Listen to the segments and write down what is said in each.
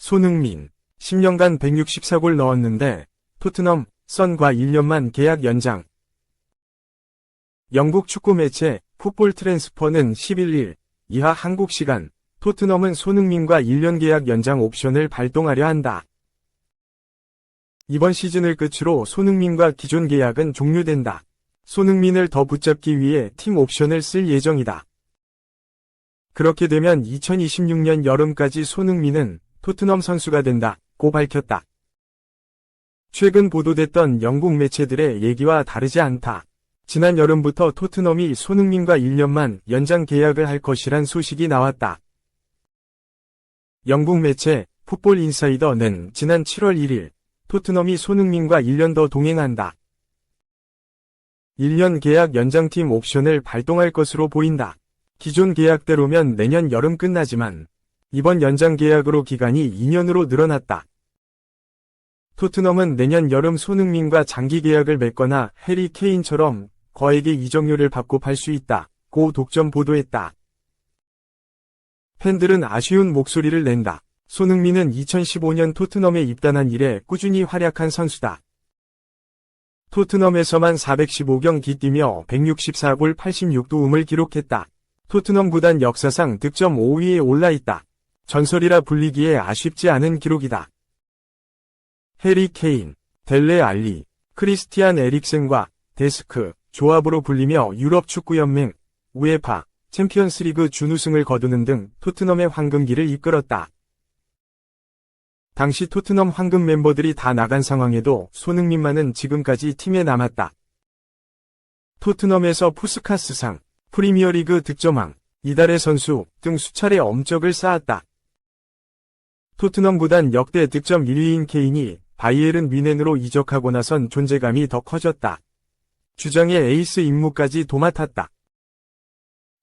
손흥민, 10년간 164골 넣었는데 토트넘, 선과 1년만 계약 연장. 영국 축구 매체 풋볼 트랜스퍼는 11일 이하 한국 시간 토트넘은 손흥민과 1년 계약 연장 옵션을 발동하려 한다. 이번 시즌을 끝으로 손흥민과 기존 계약은 종료된다. 손흥민을 더 붙잡기 위해 팀 옵션을 쓸 예정이다. 그렇게 되면 2026년 여름까지 손흥민은 토트넘 선수가 된다. 고 밝혔다. 최근 보도됐던 영국 매체들의 얘기와 다르지 않다. 지난 여름부터 토트넘이 손흥민과 1년만 연장 계약을 할 것이란 소식이 나왔다. 영국 매체 풋볼 인사이더는 지난 7월 1일 토트넘이 손흥민과 1년 더 동행한다. 1년 계약 연장팀 옵션을 발동할 것으로 보인다. 기존 계약대로면 내년 여름 끝나지만 이번 연장 계약으로 기간이 2년으로 늘어났다. 토트넘은 내년 여름 손흥민과 장기 계약을 맺거나 해리 케인처럼 거액의 이적료를 받고 팔 수 있다. 고 독점 보도했다. 팬들은 아쉬운 목소리를 낸다. 손흥민은 2015년 토트넘에 입단한 이래 꾸준히 활약한 선수다. 토트넘에서만 415경기 뛰며 164골 86도움을 기록했다. 토트넘 구단 역사상 득점 5위에 올라 있다. 전설이라 불리기에 아쉽지 않은 기록이다. 해리 케인, 델레 알리, 크리스티안 에릭센과 데스크, 조합으로 불리며 유럽 축구연맹, 우에파, 챔피언스리그 준우승을 거두는 등 토트넘의 황금기를 이끌었다. 당시 토트넘 황금 멤버들이 다 나간 상황에도 손흥민만은 지금까지 팀에 남았다. 토트넘에서 푸스카스상, 프리미어리그 득점왕, 이달의 선수 등 수차례 엄적을 쌓았다. 토트넘 구단 역대 득점 1위인 케인이 바이에른 뮌헨으로 이적하고 나선 존재감이 더 커졌다. 주장의 에이스 임무까지 도맡았다.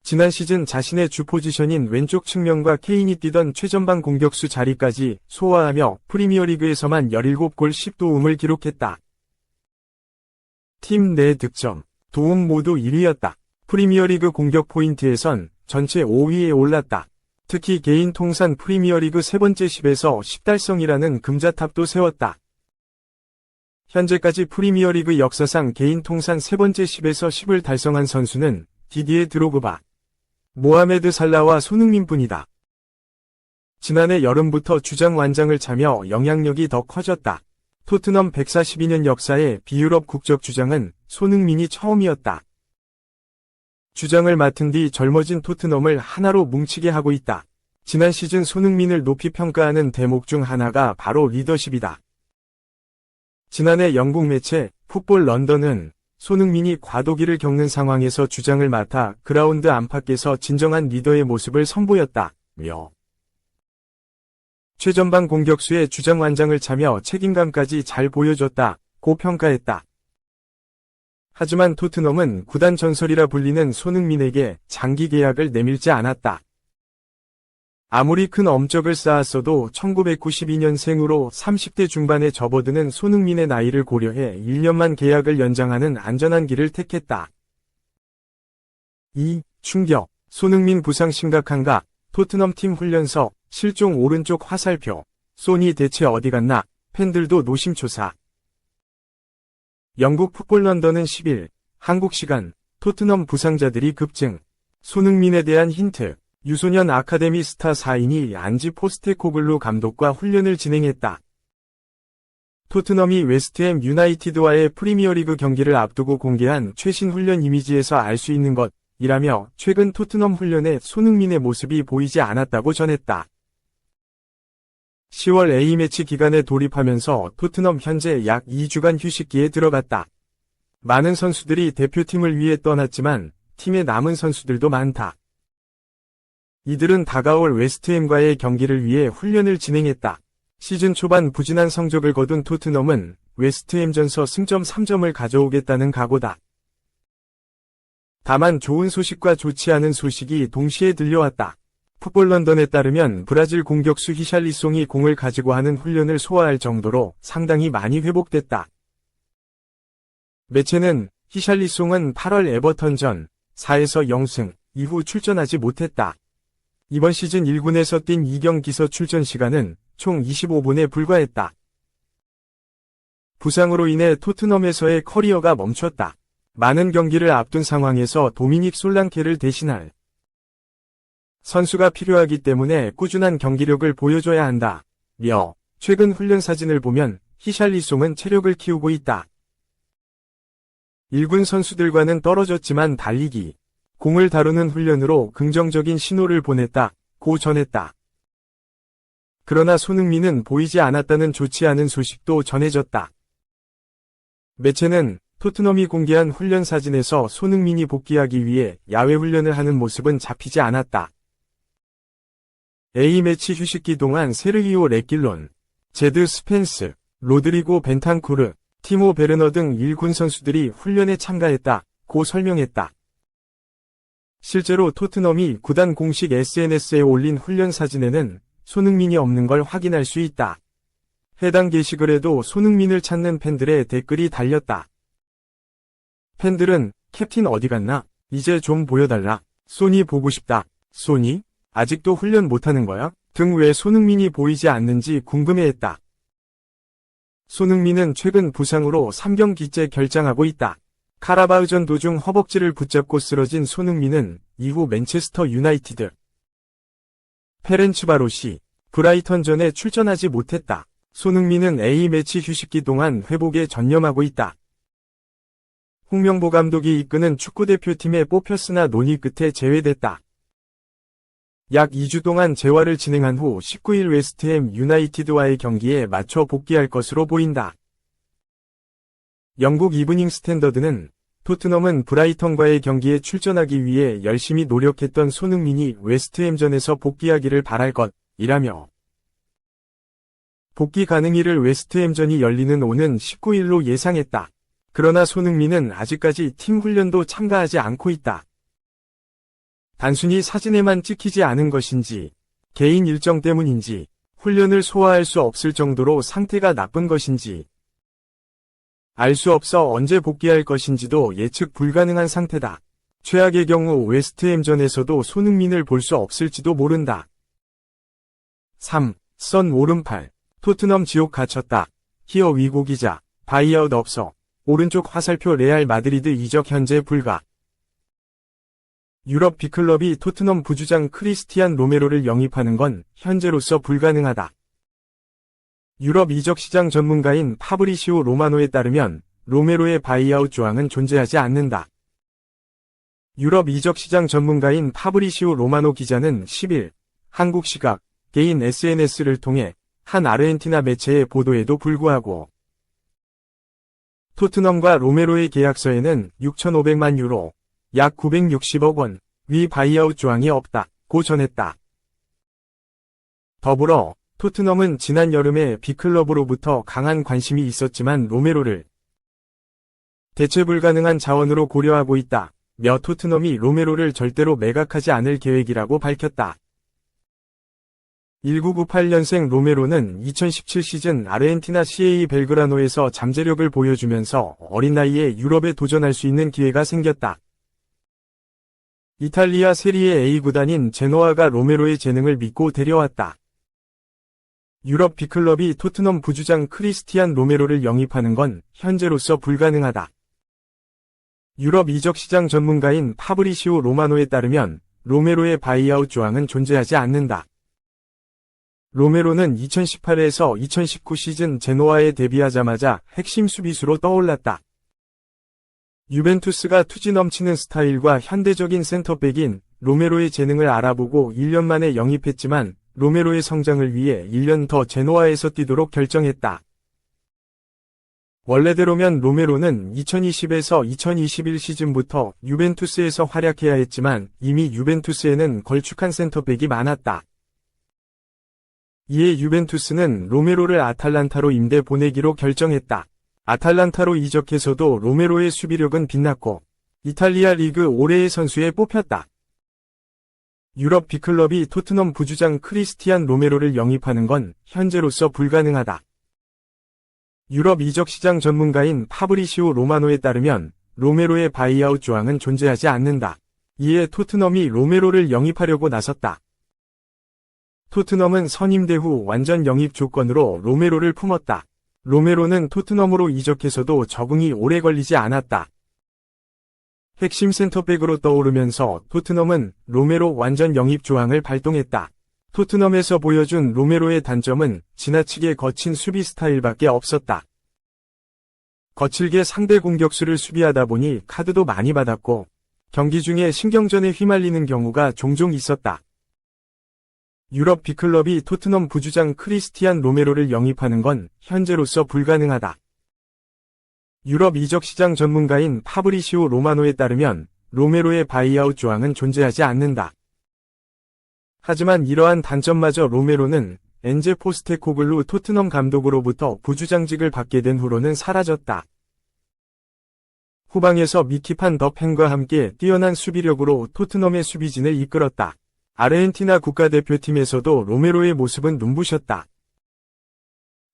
지난 시즌 자신의 주 포지션인 왼쪽 측면과 케인이 뛰던 최전방 공격수 자리까지 소화하며 프리미어리그에서만 17골 10도움을 기록했다. 팀 내 득점, 도움 모두 1위였다. 프리미어리그 공격 포인트에선 전체 5위에 올랐다. 특히 개인 통산 프리미어리그 세 번째 10에서 10달성이라는 금자탑도 세웠다. 현재까지 프리미어리그 역사상 개인 통산 세 번째 10에서 10을 달성한 선수는 디디에 드로그바, 모하메드 살라와 손흥민뿐이다. 지난해 여름부터 주장 완장을 차며 영향력이 더 커졌다. 토트넘 142년 역사의 비유럽 국적 주장은 손흥민이 처음이었다. 주장을 맡은 뒤 젊어진 토트넘을 하나로 뭉치게 하고 있다. 지난 시즌 손흥민을 높이 평가하는 대목 중 하나가 바로 리더십이다. 지난해 영국 매체 풋볼 런던은 손흥민이 과도기를 겪는 상황에서 주장을 맡아 그라운드 안팎에서 진정한 리더의 모습을 선보였다. 며 최전방 공격수의 주장 완장을 차며 책임감까지 잘 보여줬다. 고 평가했다. 하지만 토트넘은 구단 전설이라 불리는 손흥민에게 장기 계약을 내밀지 않았다. 아무리 큰 엄적을 쌓았어도 1992년생으로 30대 중반에 접어드는 손흥민의 나이를 고려해 1년만 계약을 연장하는 안전한 길을 택했다. 2. 충격. 손흥민 부상 심각한가? 토트넘 팀 훈련서, 실종 오른쪽 화살표. 소니 대체 어디 갔나? 팬들도 노심초사. 영국 풋볼 런던은 10일, 한국 시간, 토트넘 부상자들이 급증. 손흥민에 대한 힌트. 유소년 아카데미 스타 4인이 안지 포스테코글루 감독과 훈련을 진행했다. 토트넘이 웨스트햄 유나이티드와의 프리미어리그 경기를 앞두고 공개한 최신 훈련 이미지에서 알 수 있는 것이라며 최근 토트넘 훈련에 손흥민의 모습이 보이지 않았다고 전했다. 10월 A매치 기간에 돌입하면서 토트넘 현재 약 2주간 휴식기에 들어갔다. 많은 선수들이 대표팀을 위해 떠났지만 팀에 남은 선수들도 많다. 이들은 다가올 웨스트햄과의 경기를 위해 훈련을 진행했다. 시즌 초반 부진한 성적을 거둔 토트넘은 웨스트햄전서 승점 3점을 가져오겠다는 각오다. 다만 좋은 소식과 좋지 않은 소식이 동시에 들려왔다. 풋볼 런던에 따르면 브라질 공격수 히샬리송이 공을 가지고 하는 훈련을 소화할 정도로 상당히 많이 회복됐다. 매체는 히샬리송은 8월 에버턴전 4에서 0승 이후 출전하지 못했다. 이번 시즌 1군에서 뛴 2경기서 출전 시간은 총 25분에 불과했다. 부상으로 인해 토트넘에서의 커리어가 멈췄다. 많은 경기를 앞둔 상황에서 도미닉 솔랑케를 대신할 선수가 필요하기 때문에 꾸준한 경기력을 보여줘야 한다. 며 최근 훈련 사진을 보면 히샬리송은 체력을 키우고 있다. 1군 선수들과는 떨어졌지만 달리기, 공을 다루는 훈련으로 긍정적인 신호를 보냈다. 고 전했다. 그러나 손흥민은 보이지 않았다는 좋지 않은 소식도 전해졌다. 매체는 토트넘이 공개한 훈련 사진에서 손흥민이 복귀하기 위해 야외 훈련을 하는 모습은 잡히지 않았다. A매치 휴식기 동안 세르기오 레길론, 제드 스펜스, 로드리고 벤탄쿠르, 티모 베르너 등 1군 선수들이 훈련에 참가했다. 고 설명했다. 실제로 토트넘이 구단 공식 SNS에 올린 훈련 사진에는 손흥민이 없는 걸 확인할 수 있다. 해당 게시글에도 손흥민을 찾는 팬들의 댓글이 달렸다. 팬들은 캡틴 어디 갔나? 이제 좀 보여달라. 소니 보고 싶다. 소니? 아직도 훈련 못하는 거야? 등 왜 손흥민이 보이지 않는지 궁금해했다. 손흥민은 최근 부상으로 3경기째 결장하고 있다. 카라바흐전 도중 허벅지를 붙잡고 쓰러진 손흥민은 이후 맨체스터 유나이티드, 페렌츠바로시, 브라이턴전에 출전하지 못했다. 손흥민은 A매치 휴식기 동안 회복에 전념하고 있다. 홍명보 감독이 이끄는 축구대표팀에 뽑혔으나 논의 끝에 제외됐다. 약 2주 동안 재활을 진행한 후 19일 웨스트햄 유나이티드와의 경기에 맞춰 복귀할 것으로 보인다. 영국 이브닝 스탠더드는 토트넘은 브라이턴과의 경기에 출전하기 위해 열심히 노력했던 손흥민이 웨스트햄전에서 복귀하기를 바랄 것이라며 복귀 가능일을 웨스트햄전이 열리는 오는 19일로 예상했다. 그러나 손흥민은 아직까지 팀 훈련도 참가하지 않고 있다. 단순히 사진에만 찍히지 않은 것인지, 개인 일정 때문인지, 훈련을 소화할 수 없을 정도로 상태가 나쁜 것인지, 알 수 없어 언제 복귀할 것인지도 예측 불가능한 상태다. 최악의 경우 웨스트햄전에서도 손흥민을 볼 수 없을지도 모른다. 3. 선 오른팔. 토트넘 지옥 갇혔다. 히어 위고 기자. 바이아웃 없어. 오른쪽 화살표 레알 마드리드 이적 현재 불가. 유럽 B클럽이 토트넘 부주장 크리스티안 로메로를 영입하는 건 현재로서 불가능하다. 유럽 이적 시장 전문가인 파브리시오 로마노에 따르면 로메로의 바이아웃 조항은 존재하지 않는다. 유럽 이적 시장 전문가인 파브리시오 로마노 기자는 10일 한국 시각 개인 SNS를 통해 한 아르헨티나 매체의 보도에도 불구하고 토트넘과 로메로의 계약서에는 6,500만 유로, 약 960억 원, 위 바이아웃 조항이 없다 고 전했다. 더불어 토트넘은 지난 여름에 B클럽으로부터 강한 관심이 있었지만 로메로를 대체 불가능한 자원으로 고려하고 있다. 며 토트넘이 로메로를 절대로 매각하지 않을 계획이라고 밝혔다. 1998년생 로메로는 2017 시즌 아르헨티나 CA 벨그라노에서 잠재력을 보여주면서 어린 나이에 유럽에 도전할 수 있는 기회가 생겼다. 이탈리아 세리에 A 구단인 제노아가 로메로의 재능을 믿고 데려왔다. 유럽 B클럽이 토트넘 부주장 크리스티안 로메로를 영입하는 건 현재로서 불가능하다. 유럽 이적 시장 전문가인 파브리시오 로마노에 따르면 로메로의 바이아웃 조항은 존재하지 않는다. 로메로는 2018에서 2019 시즌 제노아에 데뷔하자마자 핵심 수비수로 떠올랐다. 유벤투스가 투지 넘치는 스타일과 현대적인 센터백인 로메로의 재능을 알아보고 1년 만에 영입했지만 로메로의 성장을 위해 1년 더 제노아에서 뛰도록 결정했다. 원래대로면 로메로는 2020에서 2021 시즌부터 유벤투스에서 활약해야 했지만 이미 유벤투스에는 걸쭉한 센터백이 많았다. 이에 유벤투스는 로메로를 아탈란타로 임대 보내기로 결정했다. 아탈란타로 이적해서도 로메로의 수비력은 빛났고 이탈리아 리그 올해의 선수에 뽑혔다. 유럽 B클럽이 토트넘 부주장 크리스티안 로메로를 영입하는 건 현재로서 불가능하다. 유럽 이적 시장 전문가인 파브리시오 로마노에 따르면 로메로의 바이아웃 조항은 존재하지 않는다. 이에 토트넘이 로메로를 영입하려고 나섰다. 토트넘은 선임대 후 완전 영입 조건으로 로메로를 품었다. 로메로는 토트넘으로 이적해서도 적응이 오래 걸리지 않았다. 핵심 센터백으로 떠오르면서 토트넘은 로메로 완전 영입 조항을 발동했다. 토트넘에서 보여준 로메로의 단점은 지나치게 거친 수비 스타일밖에 없었다. 거칠게 상대 공격수를 수비하다 보니 카드도 많이 받았고 경기 중에 신경전에 휘말리는 경우가 종종 있었다. 유럽 B클럽이 토트넘 부주장 크리스티안 로메로를 영입하는 건 현재로서 불가능하다. 유럽 이적 시장 전문가인 파브리시오 로마노에 따르면 로메로의 바이아웃 조항은 존재하지 않는다. 하지만 이러한 단점마저 로메로는 엔제 포스테코글루 토트넘 감독으로부터 부주장직을 받게 된 후로는 사라졌다. 후방에서 미키판 더펜과 함께 뛰어난 수비력으로 토트넘의 수비진을 이끌었다. 아르헨티나 국가대표팀에서도 로메로의 모습은 눈부셨다.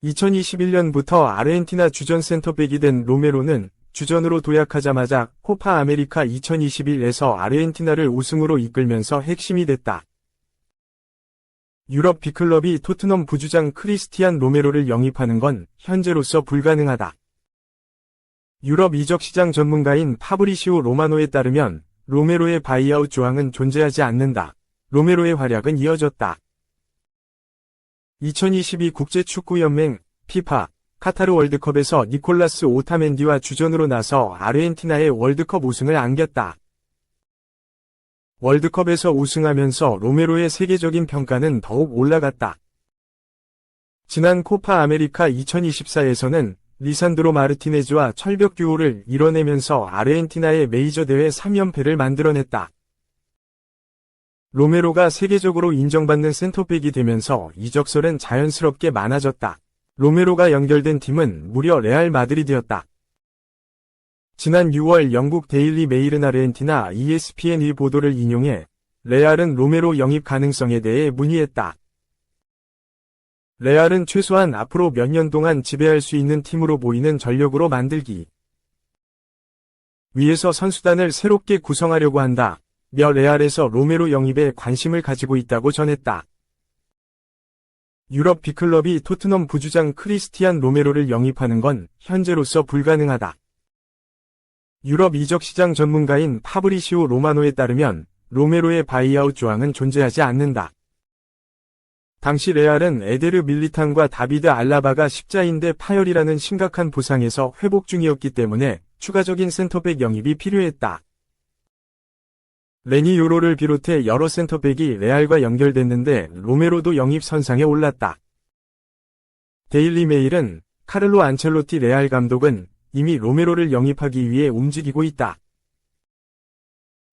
2021년부터 아르헨티나 주전 센터백이 된 로메로는 주전으로 도약하자마자 코파 아메리카 2021에서 아르헨티나를 우승으로 이끌면서 핵심이 됐다. 유럽 B클럽이 토트넘 부주장 크리스티안 로메로를 영입하는 건 현재로서 불가능하다. 유럽 이적 시장 전문가인 파브리시오 로마노에 따르면 로메로의 바이아웃 조항은 존재하지 않는다. 로메로의 활약은 이어졌다. 2022 국제축구연맹 피파 카타르 월드컵에서 니콜라스 오타멘디와 주전으로 나서 아르헨티나의 월드컵 우승을 안겼다. 월드컵에서 우승하면서 로메로의 세계적인 평가는 더욱 올라갔다. 지난 코파 아메리카 2024에서는 리산드로 마르티네즈와 철벽 듀오를 이뤄내면서 아르헨티나의 메이저 대회 3연패를 만들어냈다. 로메로가 세계적으로 인정받는 센터백이 되면서 이적설은 자연스럽게 많아졌다. 로메로가 연결된 팀은 무려 레알 마드리드였다. 지난 6월 영국 데일리 메일은 아르헨티나 ESPN의 보도를 인용해 레알은 로메로 영입 가능성에 대해 문의했다. 레알은 최소한 앞으로 몇 년 동안 지배할 수 있는 팀으로 보이는 전력으로 만들기. 위에서 선수단을 새롭게 구성하려고 한다. 며 레알에서 로메로 영입에 관심을 가지고 있다고 전했다. 유럽 B클럽이 토트넘 부주장 크리스티안 로메로를 영입하는 건 현재로서 불가능하다. 유럽 이적 시장 전문가인 파브리시오 로마노에 따르면 로메로의 바이아웃 조항은 존재하지 않는다. 당시 레알은 에데르 밀리탄과 다비드 알라바가 십자인대 파열이라는 심각한 부상에서 회복 중이었기 때문에 추가적인 센터백 영입이 필요했다. 레니 요로를 비롯해 여러 센터백이 레알과 연결됐는데 로메로도 영입 선상에 올랐다. 데일리 메일은 카를로 안첼로티 레알 감독은 이미 로메로를 영입하기 위해 움직이고 있다.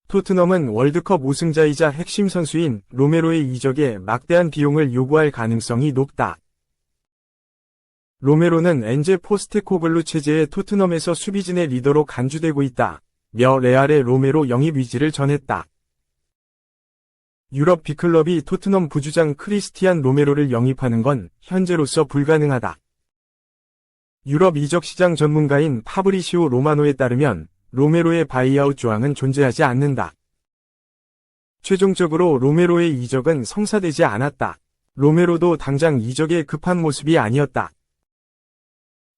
토트넘은 월드컵 우승자이자 핵심 선수인 로메로의 이적에 막대한 비용을 요구할 가능성이 높다. 로메로는 엔제 포스테코글루 체제의 토트넘에서 수비진의 리더로 간주되고 있다. 며 레알의 로메로 영입 의지를 전했다. 유럽 B클럽이 토트넘 부주장 크리스티안 로메로를 영입하는 건 현재로서 불가능하다. 유럽 이적 시장 전문가인 파브리시오 로마노에 따르면 로메로의 바이아웃 조항은 존재하지 않는다. 최종적으로 로메로의 이적은 성사되지 않았다. 로메로도 당장 이적에 급한 모습이 아니었다.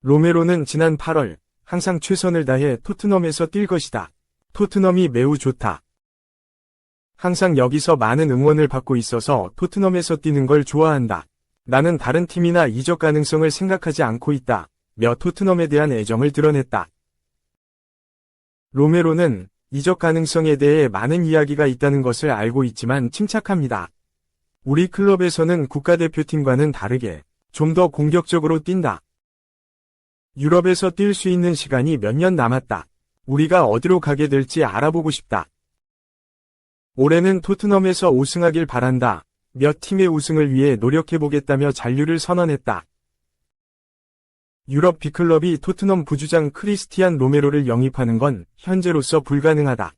로메로는 지난 8월 항상 최선을 다해 토트넘에서 뛸 것이다. 토트넘이 매우 좋다. 항상 여기서 많은 응원을 받고 있어서 토트넘에서 뛰는 걸 좋아한다. 나는 다른 팀이나 이적 가능성을 생각하지 않고 있다. 며 토트넘에 대한 애정을 드러냈다. 로메로는 이적 가능성에 대해 많은 이야기가 있다는 것을 알고 있지만 침착합니다. 우리 클럽에서는 국가대표팀과는 다르게 좀 더 공격적으로 뛴다. 유럽에서 뛸 수 있는 시간이 몇 년 남았다. 우리가 어디로 가게 될지 알아보고 싶다. 올해는 토트넘에서 우승하길 바란다. 몇 팀의 우승을 위해 노력해보겠다며 잔류를 선언했다. 유럽 B클럽이 토트넘 부주장 크리스티안 로메로를 영입하는 건 현재로서 불가능하다.